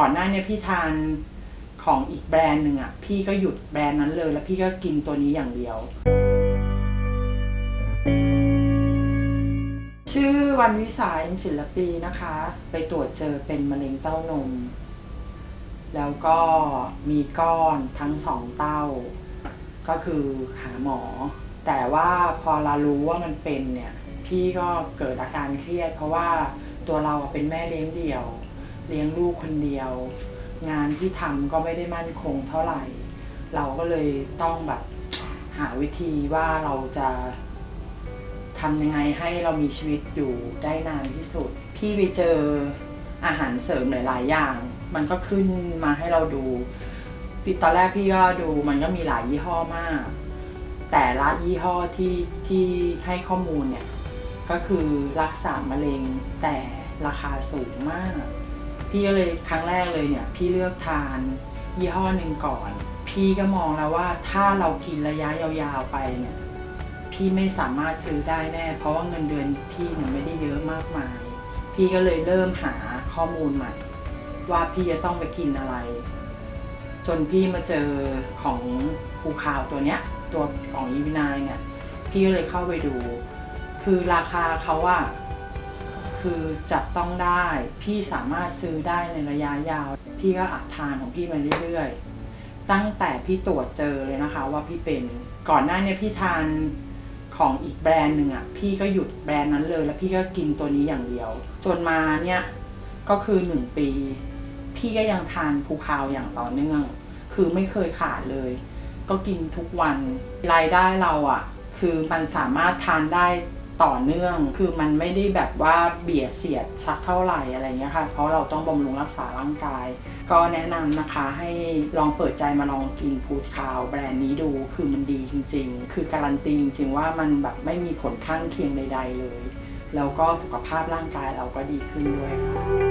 ก่อนหน้าเนี้พี่ทานของอีกแบรนด์หนึ่งอะ พี่ก็หยุดแบรนด์นั้นเลย แล้วพี่ก็กินตัวนี้อย่างเดียว ชื่อวันวิสาอิมศิลปีนะคะ ไปตรวจเจอเป็นมะเร็งเต้านม แล้วก็มีก้อนทั้งสองเต้า ก็คือหาหมอ แต่ว่าพอเรารู้ว่ามันเป็นเนี่ย พี่ก็เกิดอาการเครียด เพราะว่าตัวเราเป็นแม่เลี้ยงเดี่ยว เลี้ยงลูกคนเดียว งานที่ทำก็ไม่ได้มั่นคงเท่าไหร่ เราก็เลยต้องแบบหาวิธีว่าเราจะทำยังไงให้เรามีชีวิตอยู่ได้นานที่สุด พี่ไปเจออาหารเสริมหลายๆอย่าง มันก็ขึ้นมาให้เราดูตอนแรกพี่ก็ดูมันก็มีหลายยี่ห้อมาก แต่ละยี่ห้อที่ที่ให้ข้อมูลเนี่ย ก็คือรักษามะเร็งแต่ราคาสูงมาก พี่ก็เลยครั้งแรกเลยเนี่ย พี่เลือกทานยี่ห้อหนึ่งก่อน พี่ก็มองแล้วว่าถ้าเรากินระยะยาวๆไปเนี่ย พี่ไม่สามารถซื้อได้แน่ เพราะว่าเงินเดือนพี่เนี่ยไม่ได้เยอะมากมาย พี่ก็เลยเริ่มหาข้อมูลใหม่ ว่าพี่จะต้องไปกินอะไร จนพี่มาเจอของภูคาวตัวเนี้ย ตัวของอีวินายเนี่ย พี่ก็เลยเข้าไปดู คือราคาเขาอะ คือจับต้องได้ พี่สามารถซื้อได้ในระยะยาว พี่ก็อัดทานของพี่มาเรื่อยๆ ตั้งแต่พี่ตรวจเจอเลยนะคะ ว่าพี่เป็นก่อนหน้านี้พี่ทานของอีกแบรนด์หนึ่งอะพี่ก็หยุดแบรนด์นั้นเลย แล้วพี่ก็กินตัวนี้อย่างเดียว จนมาเนี่ยก็คือหนึ่งปี พี่ก็ยังทานภูคาวอย่างต่อเนื่อง คือไม่เคยขาดเลย ก็กินทุกวันรายได้เราอะ คือมันสามารถทานได้ ต่อเนื่อง คือมันไม่ได้แบบว่าเบียดเสียดสักเท่าไหร่อะไรเงี้ยค่ะ เพราะเราต้องบำรุงรักษาร่างกาย ก็แนะนำนะคะให้ลองเปิดใจมาลองกินพูดคาวแบรนด์นี้ดู คือมันดีจริง ๆ คือการันตีจริงๆว่ามันแบบไม่มีผลข้างเคียงใดๆเลย แล้วก็สุขภาพร่างกายเราก็ดีขึ้นด้วยค่ะ